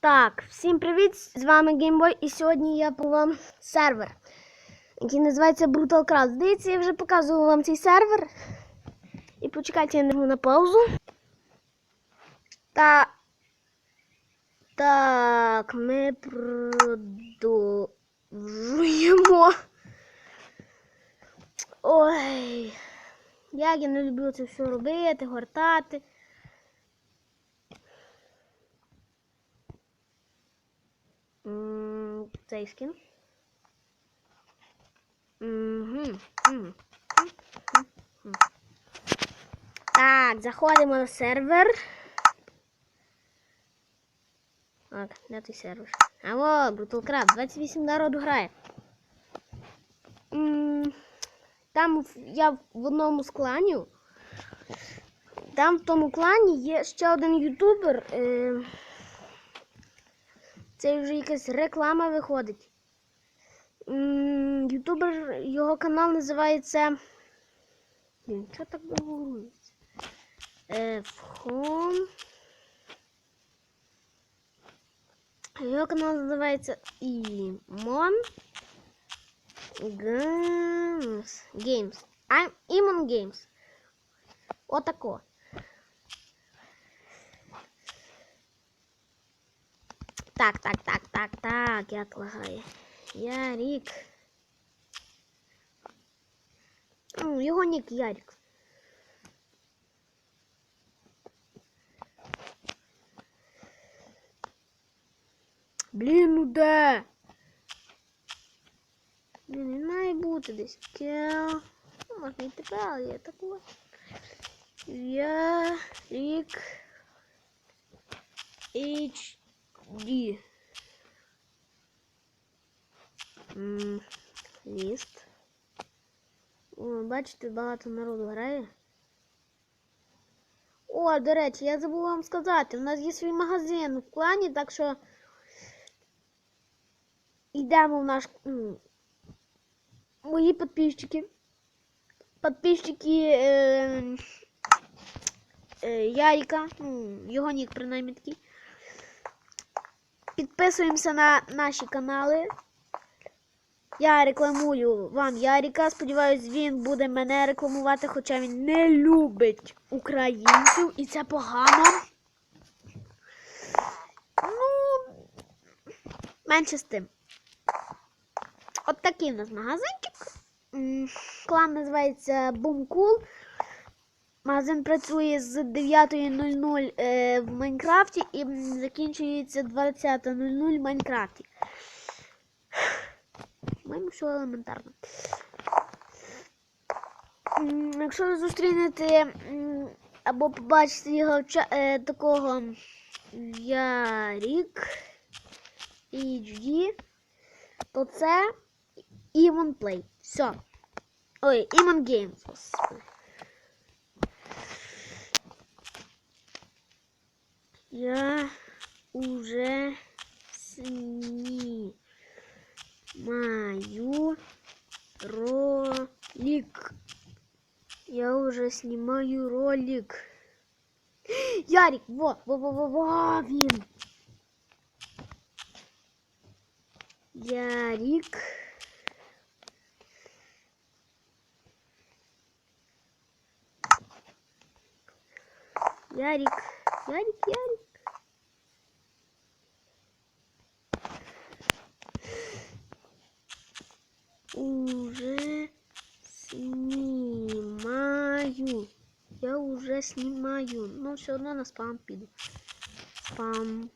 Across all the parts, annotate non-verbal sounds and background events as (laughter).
Так, всім привіт! З вами Gameboy і сьогодні я по вам сервер, який називається Brutal Craft. Здається, я вже показував вам цей сервер. І почекайте, я нажму на паузу. Та... Так, ми продовжуємо. Ой, як я не люблю це все робити, гортати. Цей скін. Так, заходимо на сервер. Так, де той сервер? А во, Brutalcraft, 28 народу грає. Там я в одному з кланів. Там в тому клані є ще один ютубер. Е, це вже якась реклама виходить. Ютубер, його канал називається. Що так виговорюється? Е, Фхом. Його канал називається Імон Games. Games. I'm Імон Games. Отако. Так, так, так, так, так, як лагає. Ярік. Ну, його нік Ярік. Блін, ну де? Блін, він має бути десь. Кел. Ну, можна і тебе, але я такого. Ярік. HD. М, Ліст. О, бачите, багато народу грає. О, до речі, я забув вам сказати, у нас є свій магазин в клані, так що йдемо в наш. Мої підписчики. Підписчики е, е, Яріка, ну, його нік принаймні такий. Підписуємося на наші канали. Я рекламую вам Яріка. Сподіваюсь, він буде мене рекламувати, хоча він не любить українців і це погано. Ну, менше з тим. От такий у нас магазинчик. Клан називається Boom Cool. Магазин працює з 9.00 е, в Майнкрафті і закінчується 20.00 в Майнкрафті. (sighs) Маємо все елементарно. Якщо ви зустрінете або побачите його е, такого Ярік HD, то це Імон Play. Все. Ой, Імон Games. Я уже снимаю ролик. Я уже снимаю ролик. (gasps) Ярик, во, во, во, во, во, він. Ярик. Ярик, Ярик, Ярик. Уже снимаю. Я уже снимаю. Но все одно на спам піду. Спам.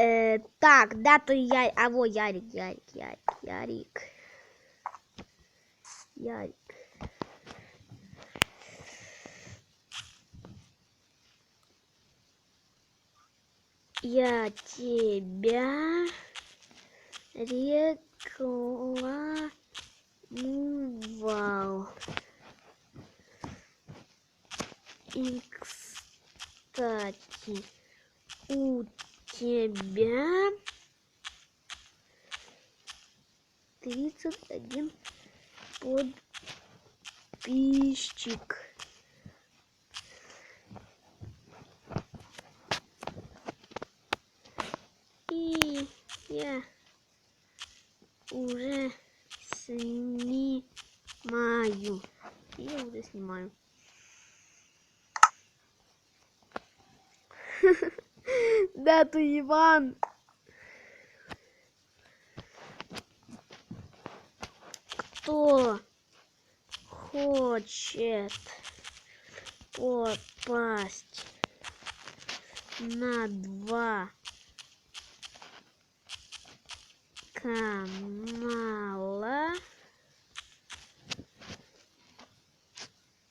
Е, так, де той я... А во, Ярик, Ярик, Ярик, Ярик. Ярик. Я тебя рекламировал. И, кстати, уже снимаю. Я уже снимаю. (laughs) Да ты, Иван. Кто хочет попасть на два канала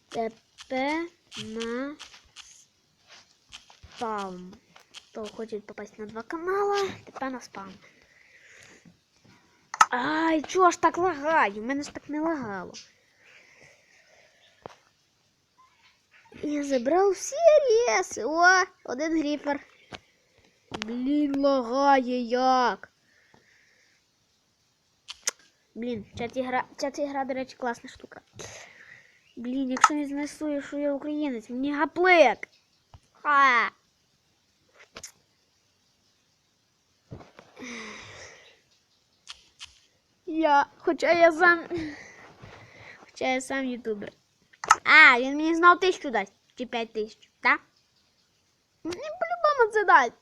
ТП на спам. Кто хочет попасть на два канала, ТП на спам. Ай, чого ж так лагає? У мене ж так не лагало. Я забрав всі реси. О, один гріфер. Блін, лагає як. Блін, гра, чаті до речі, класна штука. Блін, якщо не знесу, що я українець, мені гаплик. Ха. Я, хоча я сам. Хоча я сам ютубер. А, він мені знов тисячу дасть. Чи п'ять тисяч, так? Мені по-любому це дасть.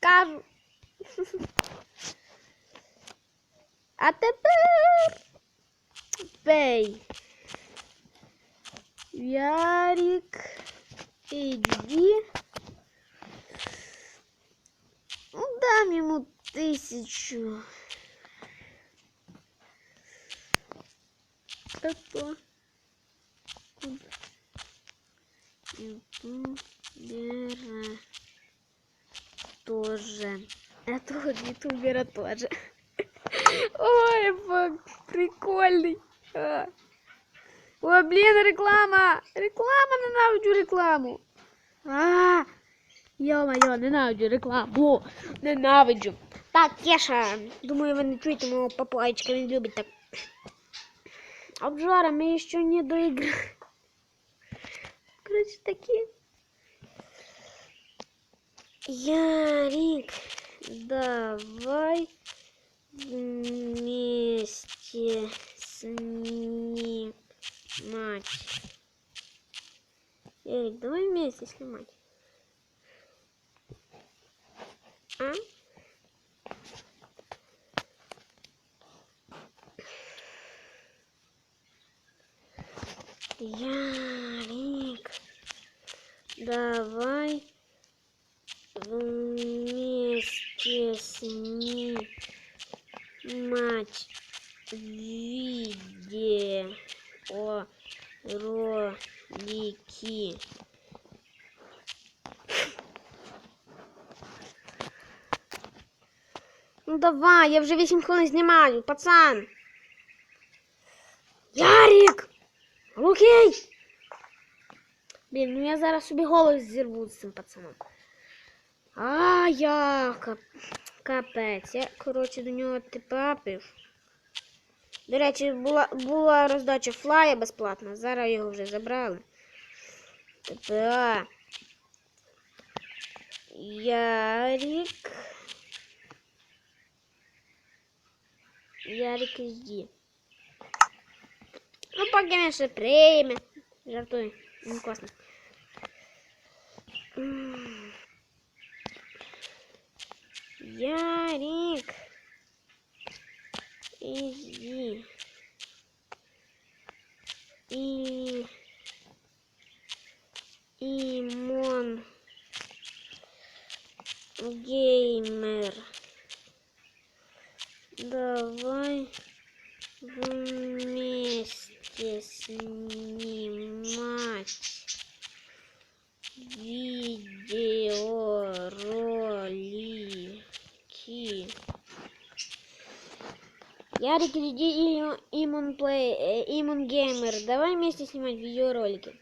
Кажу. А тепер пей. Ярик. Ну, дам ему тысячу. Опа. Ютубера тоже. Этого ютубера тоже. Ой, прикольный. Ой, блин, реклама. Реклама, ненавиджу рекламу. А, Йо-моє, ненавиджу рекламу. Ненавиджу. Так, Кеша, думаю, ви не чуєте мого папайчика, він любить так. Обжора, мы еще не доиграли. Короче, такие. Ярик, давай вместе снимать. Ярик, давай вместе снимать. А? Ярик, давай вместе снимать видео ролики. Ну давай, я вже 8 хвилин знімаю, пацан. Ярик! Окей! Блін, ну я зараз собі голос зірву з цим пацаном. А, я кап... Капець. Я, коротше, до нього типапив. До речі, була, була роздача флая безплатна, зараз його вже забрали. ТПА. Ярик. Ярик жди. Ну, поки ще прийме. Жартую. Ну, класно. Ярик. Иди. И... Имон. Геймер. Давай вместе снимать видеоролики. Ярик, иди Имон Плей, э, Имон Геймер. Давай вместе снимать видеоролики.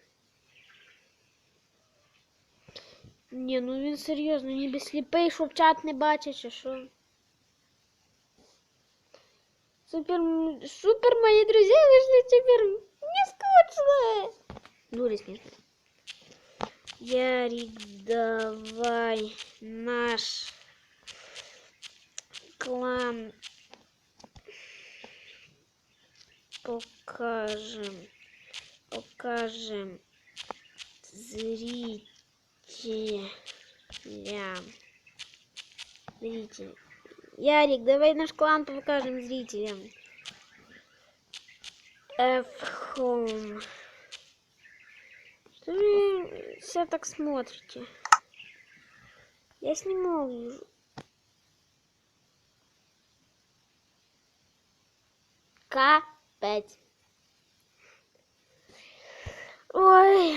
Не, ну він серйозно, ніби сліпий, що в чат не бачить, чи що. Супер, м- супер, мои друзья вышли теперь. Не скучно. Дури смешно. Ярик, давай наш клан покажем, покажем зрителям, зрителям. Ярик, давай наш клан покажем зрителям. F-Home. Что вы все так смотрите? Я сниму вижу. Капец. Ой.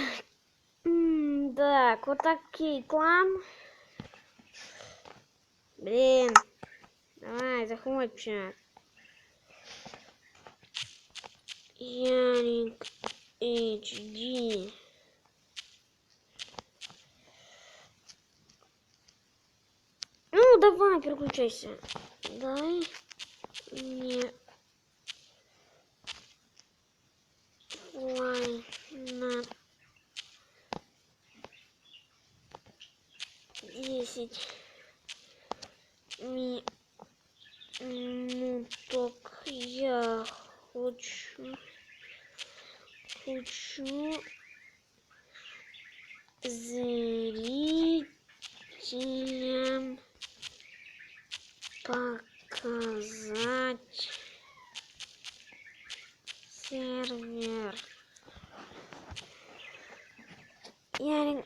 Так, вот такий клан. Блин. Давай, заходь в чат. Ярик HD. Ну, давай, переключайся. Дай мне Ой, на 10. Server. Yani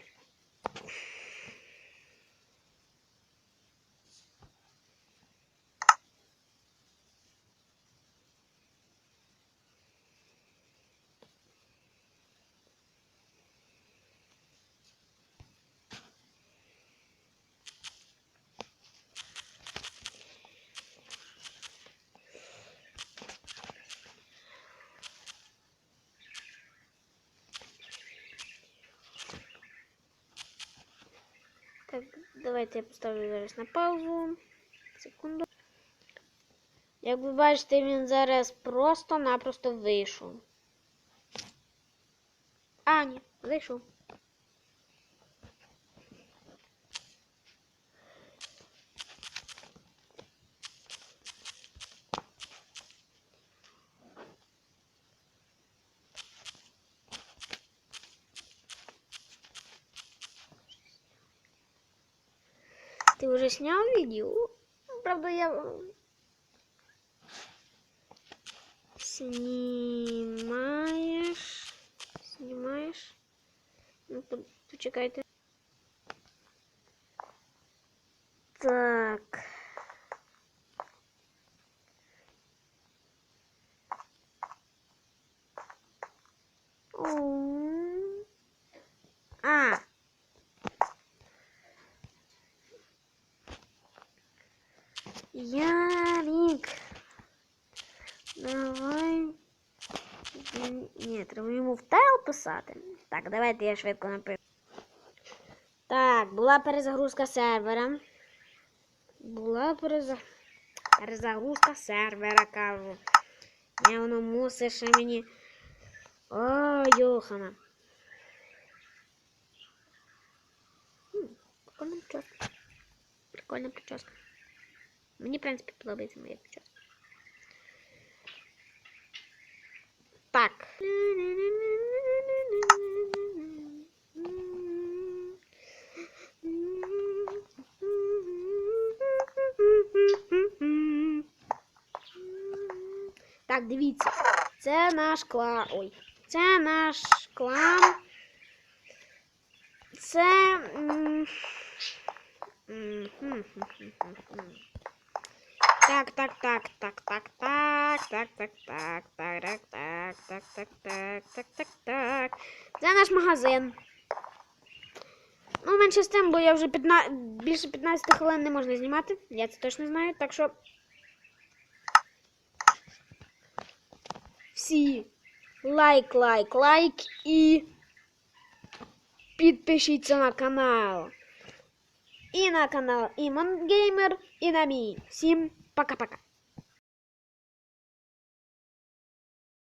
давайте я поставлю зараз на паузу. Секунду. Як ви бачите, він зараз просто-напросто вийшов. А, ні, зайшов. Уже снял видео? Ну, Правда, я... Снимаешь... Снимаешь... Ну, по- почекайте. Так. Писати. Так, давайте я швидко напишу. Так, була перезагрузка сервера. Була переза... перезагрузка сервера, кажу. Я воно мусить ще мені. О, Йохана. Прикольна прическа. Прикольна прическа. Мені, в принципі, подобається моя прическа. Так. Так, дивіться. Це наш клан. Ой. Це наш клан. Це. Так, так, так, так, так, так, так, так, так, так, так, так, так, так, так, так, так, так. Це наш магазин. Ну, менше з тим, бо я вже більше 15 хвилин не можна знімати. Я це точно знаю. Так що. Всі лайк, лайк, лайк і підпишіться на канал. І на канал Імон Геймер, і на мій. Всім пока-пока.